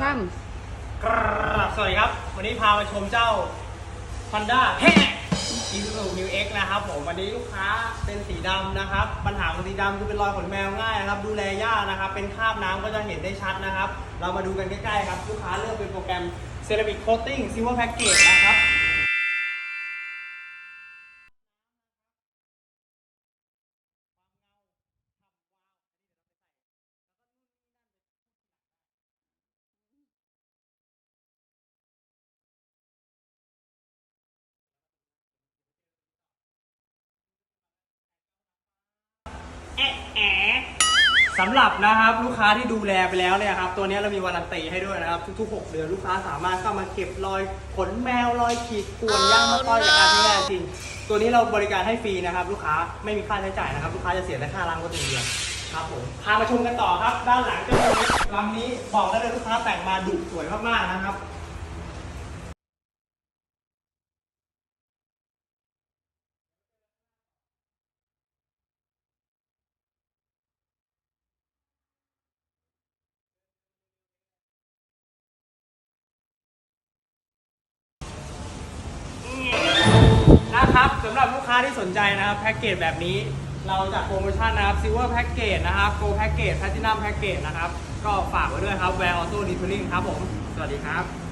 ชั่นครับสวัสดีครับ วันนี้พามาชมเจ้า Honda แฮ่อีซูซูมิวเอ็กนะครับผมวันนี้ลูกค้าเป็นสีดำนะครับ ปัญหาของสีดำคือเป็นรอยขนแมวง่ายนะครับ ดูแลยากนะครับ เป็นคราบน้ำก็จะเห็นได้ชัดนะครับ เรามาดูกันใกล้ๆครับ ลูกค้าเลือกเป็นโปรแกรม Ceramic Coating Silver Package นะครับ สำหรับนะครับลูกค้าที่ดูแลไปแล้วเนี่ยครับตัวนี้เรามีวารันตีให้ด้วยนะครับ ทุกๆ 6 เดือนลูกค้าสามารถเข้ามาเก็บรอยขนแมวรอยขีดข่วนย่างมะต้อยจากการใช้งานจริง ตัวนี้เราบริการให้ฟรีนะครับ ลูกค้าไม่มีค่าใช้จ่ายนะครับ ลูกค้าจะเสียแต่ค่าล้างรถอย่างเดียวครับผมพามาชมกันต่อครับ ด้านหลังก็จะมีลำนี้บอกได้เลยลูกค้าแต่งมาดุสวยมากๆนะครับ สำหรับลูกค้าที่สนใจนะครับแพ็กเกจแบบนี้เราจัดโปรโมชั่นนะครับซิลเวอร์แพ็กเกจนะครับโกแพ็กเกจแพลตินัมแพ็กเกจนะครับ ก็ฝากไว้ด้วยครับแวร์ออโต้ดีทูลิงครับผม สวัสดีครับ